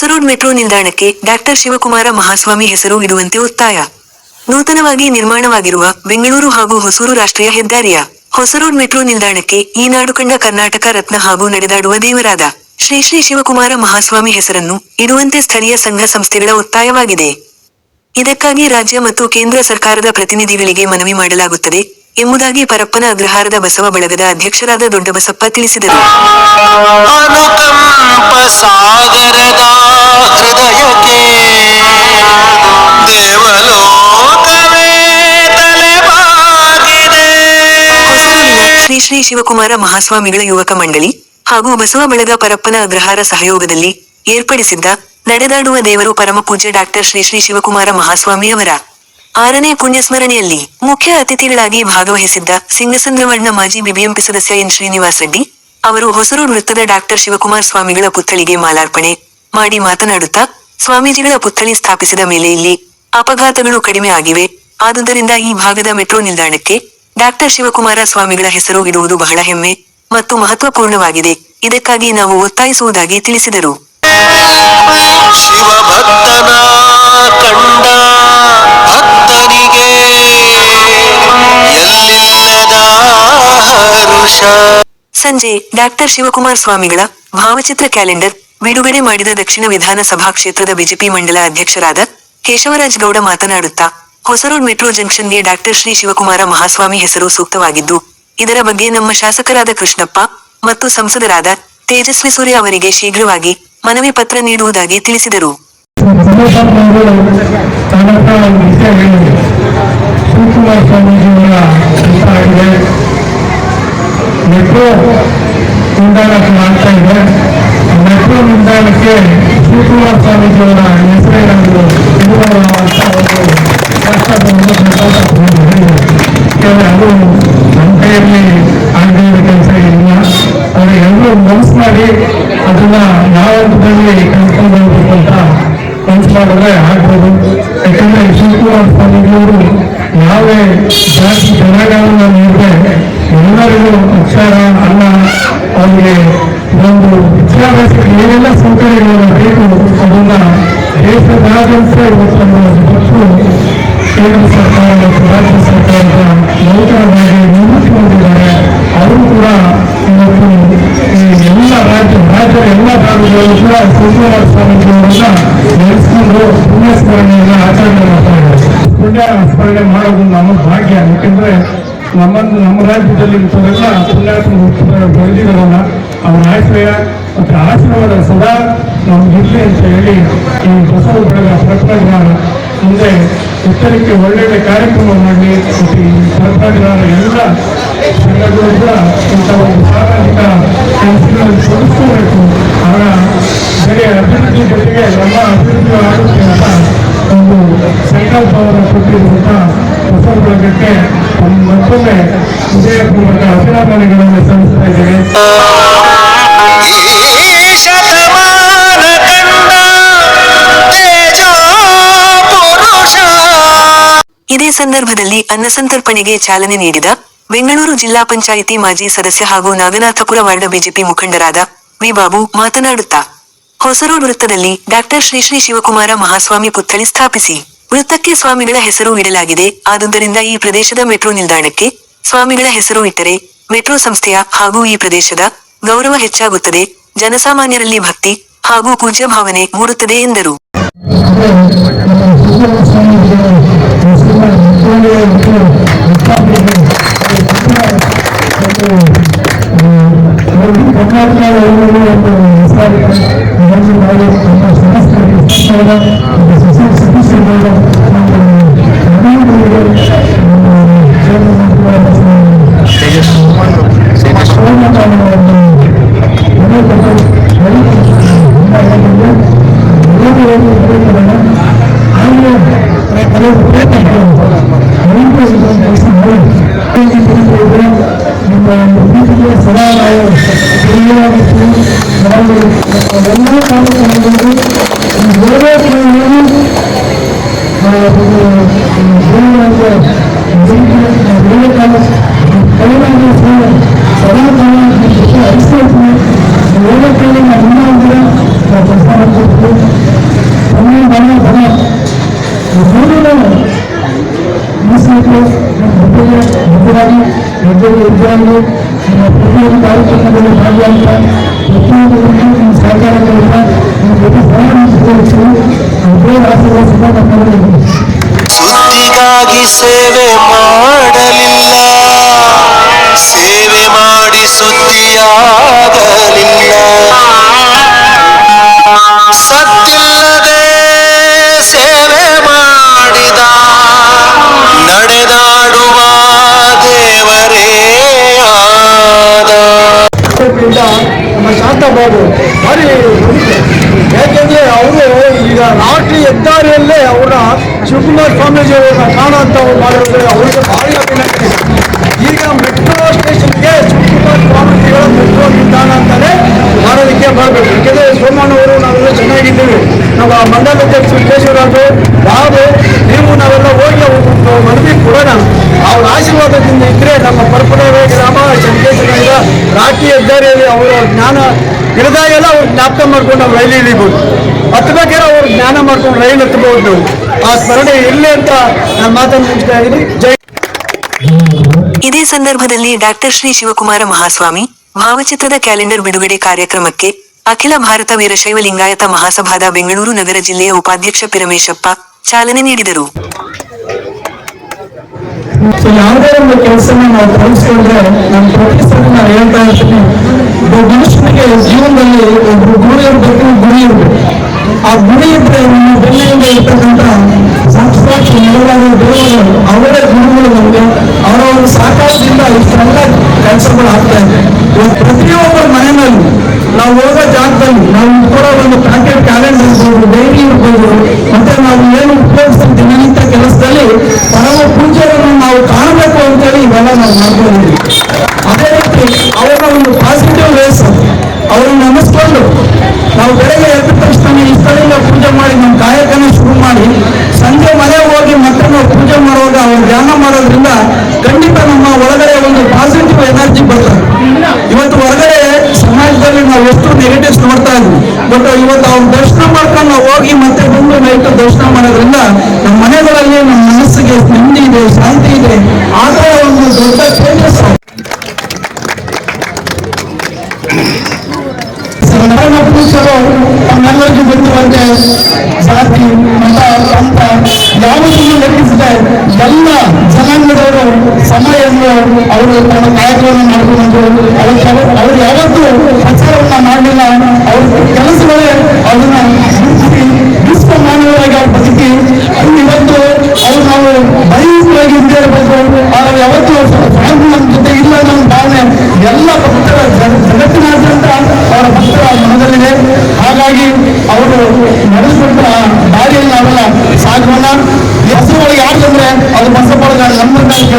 ಹೊಸರೋಡ್ metro ನಿಲ್ದಾಣಕ್ಕೆ doctor Shivakumara Mahaswami ಹೆಸರು ಇಡುವಂತೆ ಒತ್ತಾಯ. ನೂತನವಾಗಿ ನಿರ್ಮಾಣವಾಗಿರುವ ಬೆಂಗಳೂರು ಹಾಗೂ ಹೊಸೂರು ರಾಷ್ಟ್ರೀಯ ಹೆದ್ದಾರಿಯ ಹೊಸರೋಡ್ ಮೆಟ್ರೋ ನಿಲ್ದಾಣಕ್ಕೆ ಈ ನಾಡು ಕಂಡ ಕರ್ನಾಟಕ ರತ್ನ ಹಾಗೂ ನಡೆದಾಡುವ ದೇವರಾದ ಶ್ರೀ ಶ್ರೀ ಶಿವಕುಮಾರ ಮಹಾಸ್ವಾಮಿ ಹೆಸರನ್ನು ಇಡುವಂತೆ ಸ್ಥಳೀಯ ಸಂಘ ಸಂಸ್ಥೆಗಳ ಒತ್ತಾಯವಾಗಿದೆ. ಇದಕ್ಕಾಗಿ ರಾಜ್ಯ ಮತ್ತು ಕೇಂದ್ರ ಸರ್ಕಾರದ ಪ್ರತಿನಿಧಿಗಳಿಗೆ ಮನವಿ ಮಾಡಲಾಗುತ್ತದೆ ಎಂಬುದಾಗಿ ಪರಪ್ಪನ ಅಗ್ರಹಾರದ ಬಸವ ಬಳಗದ ಅಧ್ಯಕ್ಷರಾದ ದೊಡ್ಡಬಸಪ್ಪ ತಿಳಿಸಿದರು. ಶ್ರೀ ಶಿವಕುಮಾರ ಮಹಾಸ್ವಾಮಿಗಳ ಯುವಕ ಮಂಡಳಿ ಹಾಗೂ ಬಸವ ಬಳಗ ಪರಪ್ಪನ ಅಗ್ರಹಾರ ಸಹಯೋಗದಲ್ಲಿ ಏರ್ಪಡಿಸಿದ್ದ ನಡೆದಾಡುವ ದೇವರು ಪರಮಪೂಜ್ಯ ಡಾಕ್ಟರ್ ಶ್ರೀ ಶ್ರೀ ಶಿವಕುಮಾರ ಮಹಾಸ್ವಾಮಿ ಅವರ ಆರನೇ ಪುಣ್ಯಸ್ಮರಣೆಯಲ್ಲಿ ಮುಖ್ಯ ಅತಿಥಿಗಳಾಗಿ ಭಾಗವಹಿಸಿದ್ದ ಸಿಂಗಸಂದ್ರವಳ್ನ ಮಾಜಿ ಬಿಬಿಎಂಪಿ ಸದಸ್ಯ ಎನ್ ಶ್ರೀನಿವಾಸ್ ರೆಡ್ಡಿ ಅವರು ಹೊಸರೂರು ವೃತ್ತದ ಡಾಕ್ಟರ್ ಶಿವಕುಮಾರ್ ಸ್ವಾಮಿಗಳ ಪುತ್ಥಳಿಗೆ ಮಾಲಾರ್ಪಣೆ ಮಾಡಿ ಮಾತನಾಡುತ್ತಾ ಸ್ವಾಮೀಜಿಗಳ ಪುತ್ಥಳಿ ಸ್ಥಾಪಿಸಿದ ಮೇಲೆ ಇಲ್ಲಿ ಅಪಘಾತಗಳು ಕಡಿಮೆ ಆಗಿವೆ. ಆದುದರಿಂದ ಈ ಭಾಗದ ಮೆಟ್ರೋ ನಿಲ್ದಾಣಕ್ಕೆ ಡಾಕ್ಟರ್ ಶಿವಕುಮಾರ ಸ್ವಾಮಿಗಳ ಹೆಸರು ಇಡುವುದು ಬಹಳ ಹೆಮ್ಮೆ ಮತ್ತು ಮಹತ್ವಪೂರ್ಣವಾಗಿದೆ. ಇದಕ್ಕಾಗಿ ನಾವು ಒತ್ತಾಯಿಸುವುದಾಗಿ ತಿಳಿಸಿದರು. ಸಂಜೆ ಡಾಕ್ಟರ್ ಶಿವಕುಮಾರ್ ಸ್ವಾಮಿಗಳ ಭಾವಚಿತ್ರ ಕ್ಯಾಲೆಂಡರ್ ಬಿಡುಗಡೆ ಮಾಡಿದ ದಕ್ಷಿಣ ವಿಧಾನಸಭಾ ಕ್ಷೇತ್ರದ ಬಿಜೆಪಿ ಮಂಡಲ ಅಧ್ಯಕ್ಷರಾದ ಕೇಶವರಾಜ್ ಗೌಡ ಮಾತನಾಡುತ್ತಾ ಹೊಸರೋಡ್ ಮೆಟ್ರೋ ಜಂಕ್ಷನ್ಗೆ ಡಾಕ್ಟರ್ ಶ್ರೀ ಶಿವಕುಮಾರ ಮಹಾಸ್ವಾಮಿ ಹೆಸರು ಸೂಕ್ತವಾಗಿದ್ದು, ಇದರ ಬಗ್ಗೆ ನಮ್ಮ ಶಾಸಕರಾದ ಕೃಷ್ಣಪ್ಪ ಮತ್ತು ಸಂಸದರಾದ ತೇಜಸ್ವಿ ಸೂರ್ಯ ಅವರಿಗೆ ಶೀಘ್ರವಾಗಿ ಮನವಿ ಪತ್ರ ನೀಡುವುದಾಗಿ ತಿಳಿಸಿದರು. ಮೆಟ್ರೋ ಮಾಡ್ತಾ ಸ್ವಾಮೀಜಿಯವರ ಮಾಡಿ ಅದನ್ನ ಯಾವ ಹಂತದಲ್ಲಿ ಹೋಗ್ಬೇಕು ಅಂತ ಮನಸ್ಸು ಮಾಡಿದ್ರೆ ಆಗ್ಬೋದು. ಯಾಕಂದ್ರೆ ಶಿವಕುಮಾರ್ ಸ್ವಾಮಿಗಳವರು ನಾವೇ ಜಾತಿ ಜನಾಂಗವನ್ನು ನೀಡಿದ್ರೆ ಎಲ್ಲರಿಗೂ ಅಕ್ಷರ, ಅನ್ನ ಅವರಿಗೆ ಒಂದು ವಿದ್ಯಾಭ್ಯಾಸಕ್ಕೆ ಏನೆಲ್ಲ ಸೌಕರ್ಯಗಳನ್ನು ಬೇಕು ಅದನ್ನ ದೇಶದಾದ್ಯಂತ ಇವತ್ತನ್ನು ಒಟ್ಟು ಕೇಂದ್ರ ಸರ್ಕಾರ ಮತ್ತು ರಾಜ್ಯ ಸರ್ಕಾರದ ಸ್ಮರಣೆಯನ್ನ ಆಚರಣೆ ಮಾಡ್ತಾ ಇದ್ದಾರೆ ಪುಣ್ಯ ಸ್ಮರಣೆ ಮಾಡೋದು ನಮ್ಮ ಭಾಗ್ಯ. ಯಾಕೆಂದ್ರೆ ನಮ್ಮ ನಮ್ಮ ರಾಜ್ಯದಲ್ಲಿ ಇಂಥವೆಲ್ಲ ಪುಣ್ಯಾತ್ಮ ಬೆಳೆದಿರೋಲ್ಲ ಅವರ ಆಶ್ರಯ ಮತ್ತು ಆಶೀರ್ವಾದ ಸದಾ ನಮ್ಗಿರ್ಲಿ ಅಂತ ಹೇಳಿ ಈ ಬಸವ ಬೆಳೆದ ಪ್ರಕಟಣೆಗಳ ಮುಂದೆ ಎಚ್ಚರಿಕೆ ಒಳ್ಳೊಳ್ಳೆ ಕಾರ್ಯಕ್ರಮ ಮಾಡಲಿ ಮತ್ತು ಈ ಸರ್ಕಾರದ ಎಲ್ಲ ಸಂಘಗಳು ಕೂಡ ಇಂಥ ಒಂದು ಸಾಮಾಜಿಕ ಕೆಲಸಗಳನ್ನು ತೊಡಗಿಸ್ಕೋಬೇಕು. ಅವರ ಬೆಳೆ ಅಭಿವೃದ್ಧಿ ಜೊತೆಗೆ ನಮ್ಮ ಅಭಿವೃದ್ಧಿ ಆಗುತ್ತೆ ಅಂತ ಒಂದು ಸಂಕಲ್ಪವನ್ನು ಕೊಟ್ಟಿರುವಂಥ ಹೊಸ ಭಾಗಕ್ಕೆ ಮತ್ತೊಮ್ಮೆ ವಿಜಯಪೂರ್ವಕ ಅಭಿನಂದನೆಗಳನ್ನು ಸಲ್ಲಿಸ್ತಾ ಇದ್ದೇವೆ ಇದೇ ಸಂದರ್ಭದಲ್ಲಿ ಅನ್ನಸಂತರ್ಪಣೆಗೆ ಚಾಲನೆ ನೀಡಿದ ಬೆಂಗಳೂರು ಜಿಲ್ಲಾ ಪಂಚಾಯಿತಿ ಮಾಜಿ ಸದಸ್ಯ ಹಾಗೂ ನಾಗನಾಥಪುರ ವಾರ್ಡ್ ಬಿಜೆಪಿ ಮುಖಂಡರಾದ ವಿ ಬಾಬು ಮಾತನಾಡುತ್ತಾ ಹೊಸರೋಡ್ ವೃತ್ತದಲ್ಲಿ ಡಾಕ್ಟರ್ ಶ್ರೀ ಶ್ರೀ ಶಿವಕುಮಾರ ಮಹಾಸ್ವಾಮಿ ಪುತ್ಥಳಿ ಸ್ಥಾಪಿಸಿ. ವೃತ್ತಕ್ಕೆ ಸ್ವಾಮಿಗಳ ಹೆಸರು ಇಡಲಾಗಿದೆ ಆದುದರಿಂದ ಈ ಪ್ರದೇಶದ ಮೆಟ್ರೋ ನಿಲ್ದಾಣಕ್ಕೆ ಸ್ವಾಮಿಗಳ ಹೆಸರು ಇಟ್ಟರೆ ಮೆಟ್ರೋ ಸಂಸ್ಥೆಯ ಹಾಗೂ ಈ ಪ್ರದೇಶದ ಗೌರವ ಹೆಚ್ಚಾಗುತ್ತದೆ. ಜನಸಾಮಾನ್ಯರಲ್ಲಿ ಭಕ್ತಿ ಹಾಗೂ ಪೂಜ್ಯ ಭಾವನೆ ಮೂಡುತ್ತದೆ ಎಂದರು. ಸದಾ ನಾವು ನಿಮ್ಮ ಪ್ರತಿಯೊಂದು ಕಾರ್ಯಕ್ರಮದಲ್ಲಿ ಭಾಗಿಯಾಗ ಪ್ರತಿಯೊಂದು ಸಹಕಾರ ನಮ್ಮಲ್ಲಿ ಸುದ್ದಿಗಾಗಿ ಸೇವೆ ಮಾಡಲಿಲ್ಲ. ಸೇವೆ ಮಾಡಿ ಸುದ್ದಿಯಾಗಲಿಲ್ಲ. ಸದ್ದಿಲ್ಲದೆ ಹೆದ್ದಾರಿಯಲ್ಲೇ ಅವರ ಶಿವಕುಮಾರ್ ಸ್ವಾಮೀಜಿ ಅವರನ್ನ ಕಾಣುವಂತ ಮಾಡಿದ್ರೆ ಅವರಿಗೆ ಭಾರಿ ಅಭಿನಂದನೆ. ಈಗ ಮೆಟ್ರೋ ಸ್ಟೇಷನ್ಗೆ ಶಿವಕುಮಾರ್ ಸ್ವಾಮೀಜಿಗಳ ಮೆಟ್ರೋ ನಿಲ್ದಾಣ ಅಂತಾನೆ ಮಾಡೋದಕ್ಕೆ ಬರಬೇಕು ಯಾಕೆಂದ್ರೆ ಸೋಮಣ್ಣವರು ನಾವೆಲ್ಲ ಚೆನ್ನಾಗಿದ್ದೀವಿ. ನಮ್ಮ ಮಂಡಲ ಅಧ್ಯಕ್ಷ ವಿಶ್ವೇಶ್ವರರಾಜು ಬಾಬು, ನೀವು ನಾವೆಲ್ಲ ಹೋಗಿ ಅವರು ಮನವಿ ಕೊಡೋಣ. ಅವ್ರ ಆಶೀರ್ವಾದದಿಂದ ಇದ್ರೆ ನಮ್ಮ ಪರಪುರವೇ ಗ್ರಾಮ ಚಂದ್ರೇಶ್ವರ ರಾಖಿ ಹೆದ್ದಾರಿಯಲ್ಲಿ ಅವರ ಜ್ಞಾನ ಇಳಿದಾಗೆಲ್ಲ ಅವ್ರು ಜ್ಞಾಪಕ ಮಾಡ್ಕೊಂಡು ನಾವು ರೈಲು ಇಳಿಬೋದು. ಹತ್ತಬೇಕಾದ್ರೆ ಅವ್ರು ಜ್ಞಾನ ಮಾಡ್ಕೊಂಡು ರೈಲು ಹತ್ತಬಹುದು ನಾವು ಆ ಸ್ಮರಣೆ ಇರಲಿ ಅಂತ ನಾನು ಮಾತನ್ನು ಮುಗಿಸ್ತಾ ಇದ್ದೀನಿ. ಜೈ ಇದೇ ಸಂದರ್ಭದಲ್ಲಿ ಡಾಕ್ಟರ್ ಶ್ರೀ ಶಿವಕುಮಾರ ಮಹಾಸ್ವಾಮಿ ಭಾವಚಿತ್ರದ ಕ್ಯಾಲೆಂಡರ್ ಬಿಡುಗಡೆ ಕಾರ್ಯಕ್ರಮಕ್ಕೆ ಅಖಿಲ ಭಾರತ ವೀರಶೈವ ಲಿಂಗಾಯತ ಮಹಾಸಭಾದ ಬೆಂಗಳೂರು ನಗರ ಜಿಲ್ಲೆಯ ಉಪಾಧ್ಯಕ್ಷ ಪಿರಮೇಶಪ್ಪ ಚಾಲನೆ ನೀಡಿದರು. ಯಾವುದೇ ಒಂದು ಕೆಲಸನ ನಾವು ತೊಡಗಿಸ್ಕೊಂಡ್ರೆ ನಾನು ಪ್ರತಿ ನಾನು ಹೇಳ್ತಾ ಇರ್ತೀನಿ ಒಬ್ಬ ಮನುಷ್ಯನಿಗೆ ಜೀವನದಲ್ಲಿ ಒಬ್ಬ ಗುರಿ ಇರಬೇಕು ಗುರಿ ಇರಬೇಕು. ಆ ಗುರಿ ಇದ್ರೆ ನಮ್ಮ ಬೆಲ್ಲೆಯಿಂದ ಇರ್ತಕ್ಕಂಥ ಸಾಕ್ಷಾತ್ ನೆರವಾದ ದೇವರು ಅವರೇ ಗುರುಗಳು ನಮಗೆ ಅವರ ಒಂದು ಸಹಕಾರದಿಂದ ಇಷ್ಟೆಲ್ಲ ಕೆಲಸಗಳು ಆಗ್ತಾ ಇದೆ. ಪ್ರತಿಯೊಬ್ಬರ ಮನೆಯಲ್ಲಿ ನಾವು ಹೋಗೋ ಜಾಗದಲ್ಲಿ ನಾವು ಕೂಡ ಒಂದು ಪ್ಯಾಕೆಟ್ ಕ್ಯಾಲೆಂಡರ್ ಇರ್ಬೋದು ಡೈರಿ ಇರ್ಬೋದು, ಮತ್ತೆ ನಾವು ಏನು ಉಪಯೋಗಿಸ್ತೀವಿ ದಿನನಿತ್ಯ ಕೆಲಸದಲ್ಲಿ ಪರಮ ಪೂಜೆಯನ್ನು ನಾವು ಕಾಣಬೇಕು ಅಂತೇಳಿ ಇವೆಲ್ಲ ನಾವು ಮಾಡ್ಕೊಂಡಿದ್ದೀವಿ. ಅವ್ರನ್ನ ನಾವು ಬೆಳಗ್ಗೆ ಎದ್ದ ತಕ್ಷಣ ಇಷ್ಟರಿಂದ ಪೂಜೆ ಮಾಡಿ ನಮ್ಮ ಕಾಯಕನ ಶುರು ಮಾಡಿ ಸಂಜೆ ಮನೆ ಹೋಗಿ ಮತ್ತೆ ನಾವು ಪೂಜೆ ಮಾಡುವಾಗ ಅವ್ರು ಧ್ಯಾನ ಮಾಡೋದ್ರಿಂದ ಖಂಡಿತ ನಮ್ಮ ಒಳಗಡೆ ಒಂದು ಪಾಸಿಟಿವ್ ಎನರ್ಜಿ ಬರ್ತದೆ. ಇವತ್ತು ಹೊರಗಡೆ ಸಮಾಜದಲ್ಲಿ ನಾವು ಎಷ್ಟು ನೆಗೆಟಿವ್ಸ್ ನೋಡ್ತಾ ಇದ್ವಿ. ಬಟ್ ಇವತ್ತು ಅವ್ರ ದರ್ಶನ ಮಾಡ್ಕೊಂಡು ಹೋಗಿ ಮತ್ತೆ ಬಂದು ನೈಟ್ ದರ್ಶನ ಮಾಡೋದ್ರಿಂದ ನಮ್ಮ ಮನೆಗಳಲ್ಲಿ ನಮ್ಮ ಮನಸ್ಸಿಗೆ ನೆಮ್ಮದಿ ಇದೆ, ಶಾಂತಿ ಇದೆ. ಆದರೆ ಒಂದು ದೊಡ್ಡ ಚೇಂಜಸ್ ಪುರುಷರು ನಮ್ಮೆಲ್ಲರಿಗೂ ಗೊತ್ತಿರುವಂತೆ ಜಾತಿ, ಮತ ಪಂಥ ಯಾವುದನ್ನು ಲೆಕ್ಕಿಸದೆ ಎಲ್ಲ ಜನಾಂಗದವರು ಸಮಯವನ್ನು ಅವರು ತಮ್ಮ ಕಾಯಕವನ್ನು ಮಾಡಿಕೊಂಡು ಅವರು ಅವರು ಯಾವತ್ತೂ ಪ್ರಚಾರವನ್ನ ಮಾಡಲಿಲ್ಲ. ಅವ್ರ ಕೆಲಸಗಳೇ ಅವ್ರನ್ನ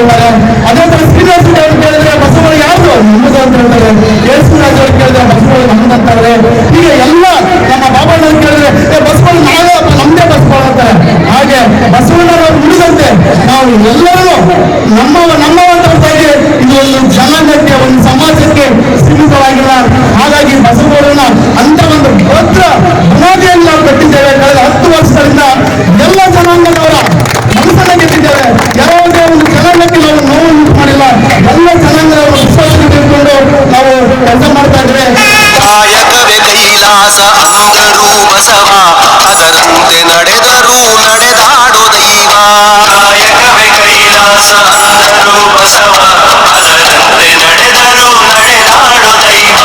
ಅಂತ ಕೇಳ್ತಾರೆ ಅದೇ ತರ ಶ್ರೀನಿವಾಸ ಅವ್ರು ಕೇಳಿದ್ರೆ ಬಸವಳಿಗೆ ಯಾರು? ನಮ್ಮದು ಅಂತ ಹೇಳ್ತಾರೆ. ಯೇಸುರಾಜ್ ಅವ್ರು ಕೇಳಿದ್ರೆ ಬಸವಳಿಗೆ ನಮ್ಮದು ಅಂತಾರೆ ಈಗ ಎಲ್ಲ ನಮ್ಮ ಬಾಬಾಣ್ಣವ್ರು ಕೇಳಿದ್ರೆ, ಏ ನಾವೇ ನಮ್ದೇ ಬಸವಳ ಅಂತಾರೆ ಹಾಗೆ ಬಸವಣ್ಣವರು ನುಡಿದಂತೆ ನಾವು ಎಲ್ಲರೂ ನಮ್ಮವ ನಮ್ಮವಂತ ಹೊರತಾಗಿ ಇದು ಒಂದು ಜನಾಂಗಕ್ಕೆ, ಒಂದು ಸಮಾಜಕ್ಕೆ ಸೀಮಿತವಾಗಿಲ್ಲ. ಹಾಗಾಗಿ ಬಸವಣ್ಣನ ಅಂತ ಒಂದು ಭದ್ರ ಬುನಾದಿಯನ್ನು ನಾವು ಕಟ್ಟಿದ್ದೇವೆ. ಕಳೆದ ಹತ್ತು ವರ್ಷಗಳಿಂದ ಎಲ್ಲ ಕೆಲಸ ಮಾಡ್ತಾ ಇದ್ರೆ ಕಾಯಕವೇ ಕೈಲಾಸ ಅಂದರು ಬಸವ ಅದರಂತೆ ನಡೆದರು ನಡೆದಾಡೋ ದೈವ. ಕಾಯಕವೇ ಕೈಲಾಸ ಅಂದರು ಬಸವ ಅದರಂತೆ ನಡೆದರು ನಡೆದಾಡೋ ದೈವ.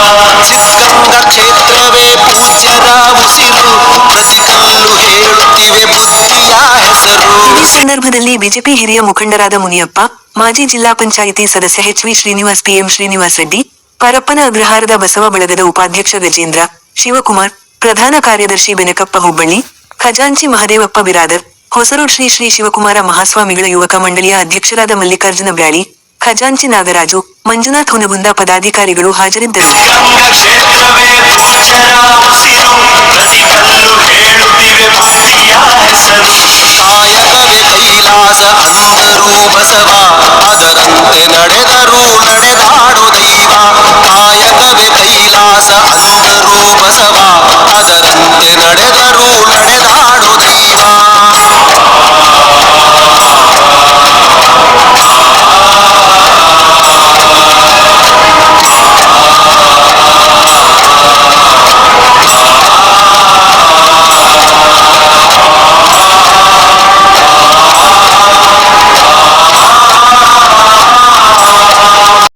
ಸಿದ್ಧಗಂಗ ಕ್ಷೇತ್ರವೇ ಪೂಜ್ಯದ ಉಸಿರು ಪ್ರತಿ ಕಲ್ಲು ಹೇಳುತ್ತಿವೆ ಬುದ್ಧಿಯ ಹೆಸರು. ಈ ಸಂದರ್ಭದಲ್ಲಿ ಬಿಜೆಪಿ ಹಿರಿಯ ಮುಖಂಡರಾದ ಮುನಿಯಪ್ಪ ಮಾಜಿ ಜಿಲ್ಲಾ ಪಂಚಾಯಿತಿ ಸದಸ್ಯ H V Srinivas PM Srinivas Reddy Parappana ಅಗ್ರಹಾರದ Basava ಬಳಗದ ಉಪಾಧ್ಯಕ್ಷ ಗಜೇಂದ್ರ, ಶಿವಕುಮಾರ್, ಪ್ರಧಾನ ಕಾರ್ಯದರ್ಶಿ ಬೆನಕಪ್ಪ ಹುಬ್ಬಳ್ಳಿ, ಖಜಾಂಚಿ ಮಹದೇವಪ್ಪ ಬಿರಾದರ್, ಹೊಸರೋಡ್ ಶ್ರೀ ಶ್ರೀ ಶಿವಕುಮಾರ ಮಹಾಸ್ವಾಮಿಗಳ ಯುವಕ ಮಂಡಳಿಯ ಅಧ್ಯಕ್ಷರಾದ ಮಲ್ಲಿಕಾರ್ಜುನ ಬ್ಯಾಳಿ, ಖಜಾಂಚಿ ನಾಗರಾಜು, ಮಂಜುನಾಥ್ ಹುನಗುಂದ ಪದಾಧಿಕಾರಿಗಳು ಹಾಜರಿದ್ದರು.